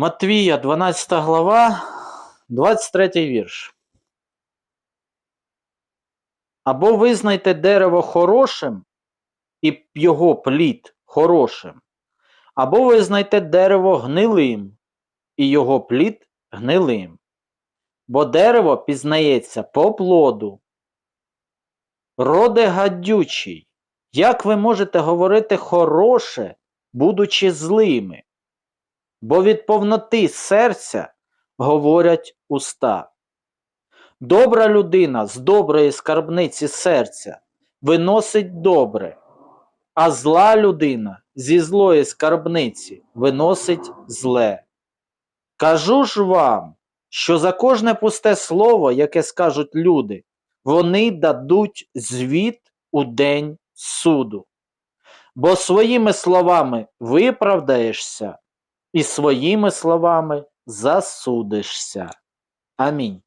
Матвія, 12 глава, 23 вірш. Або визнайте дерево хорошим і його плід хорошим, або визнайте дерево гнилим і його плід гнилим. Бо дерево пізнається по плоду. Роде гадючий, як ви можете говорити хороше, будучи злими? Бо від повноти серця говорять уста. Добра людина з доброї скарбниці серця виносить добре, а зла людина зі злої скарбниці виносить зле. Кажу ж вам, що за кожне пусте слово, яке скажуть люди, вони дадуть звіт у день суду. Бо своїми словами виправдаєшся, і своїми словами засудишся. Амінь.